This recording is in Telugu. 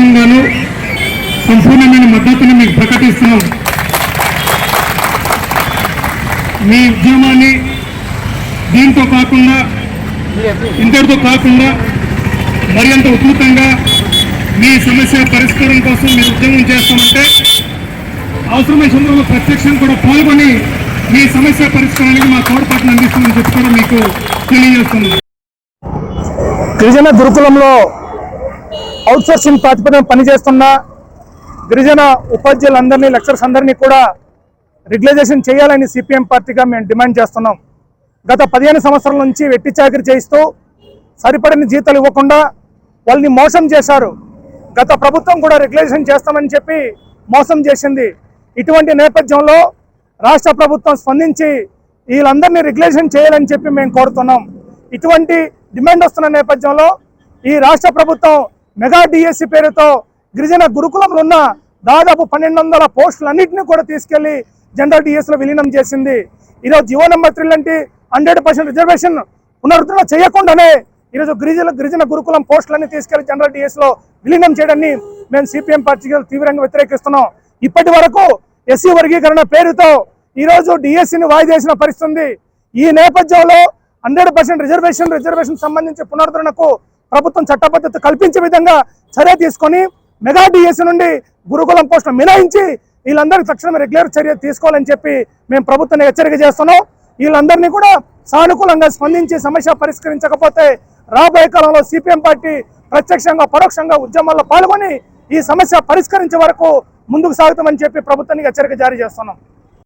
సంఘాలు సంపూర్ణమైన మద్దతుని మీకు ప్రకటిస్తున్నాం. మీ ఉద్యమాన్ని దీంతో కాకుండా ఇంతటితో కాకుండా మరింత ఉధృతంగా మీ సమస్య పరిష్కారం కోసం మీరు ఉద్యమం చేస్తామంటే అవసరమైన సందర్భంలో ప్రత్యక్షం కూడా పాల్గొని మీ సమస్య పరిష్కారానికి మా తోడ్పాటును అందిస్తామని చెప్పి కూడా మీకు తెలియజేస్తున్నాం. గిరిజన గురుకులంలో అవుట్సోర్సింగ్ ప్రాతిపదికన పనిచేస్తున్న గిరిజన ఉపాధ్యాయులందరినీ లెక్చర్స్ అందరినీ కూడా రెగ్యులైజేషన్ చేయాలని సిపిఎం పార్టీగా మేము డిమాండ్ చేస్తున్నాం. గత పదిహేను సంవత్సరాల నుంచి వెట్టి చాకరీ చేయిస్తూ సరిపడిన జీతాలు ఇవ్వకుండా వాళ్ళని మోసం చేశారు. గత ప్రభుత్వం కూడా రెగ్యులేషన్ చేస్తామని చెప్పి మోసం చేసింది. ఇటువంటి నేపథ్యంలో రాష్ట్ర ప్రభుత్వం స్పందించి వీళ్ళందరినీ రెగ్యులేషన్ చేయాలని చెప్పి మేము కోరుతున్నాం. ఇటువంటి డిమాండ్ వస్తున్న నేపథ్యంలో ఈ రాష్ట్ర ప్రభుత్వం మెగా డిఎస్సి పేరుతో గిరిజన గురుకులంలో ఉన్న దాదాపు పన్నెండు వందల పోస్టులన్నింటినీ కూడా తీసుకెళ్ళి జనరల్ డిఎస్లో విలీనం చేసింది. ఈరోజు జివో నెంబర్ త్రీ లాంటి హండ్రెడ్ పర్సెంట్ రిజర్వేషన్ పునరుద్ధరణ చేయకుండానే ఈరోజు గిరిజన గిరిజన గురుకులం పోస్టులన్నీ తీసుకెళ్ళి జనరల్ డిఎస్లో విలీనం చేయడాన్ని మేము సిపిఎం పార్టీకి తీవ్రంగా వ్యతిరేకిస్తున్నాం. ఇప్పటి వరకు ఎస్సీ వర్గీకరణ పేరుతో ఈరోజు డిఎస్సిని వాయిదేసిన పరిస్థితి ఈ నేపథ్యంలో హండ్రెడ్ పర్సెంట్ రిజర్వేషన్ రిజర్వేషన్ సంబంధించి పునరుద్ధరణకు ప్రభుత్వం చట్టబద్ధత కల్పించే విధంగా చర్య తీసుకొని మెగా డిఎస్సీ నుండి గురుకులం పోస్టులు మినహాయించి వీళ్ళందరికీ తక్షణమే రెగ్యులర్ చర్య తీసుకోవాలని చెప్పి మేము ప్రభుత్వాన్ని హెచ్చరిక చేస్తున్నాం. వీళ్ళందరినీ కూడా సానుకూలంగా స్పందించి సమస్య పరిష్కరించకపోతే రాబోయే కాలంలో సిపిఎం పార్టీ ప్రత్యక్షంగా పరోక్షంగా ఉద్యమాల్లో పాల్గొని ఈ సమస్య పరిష్కరించే వరకు ముందుకు సాగుతామని చెప్పి ప్రభుత్వానికి హెచ్చరిక జారీ చేస్తున్నాం.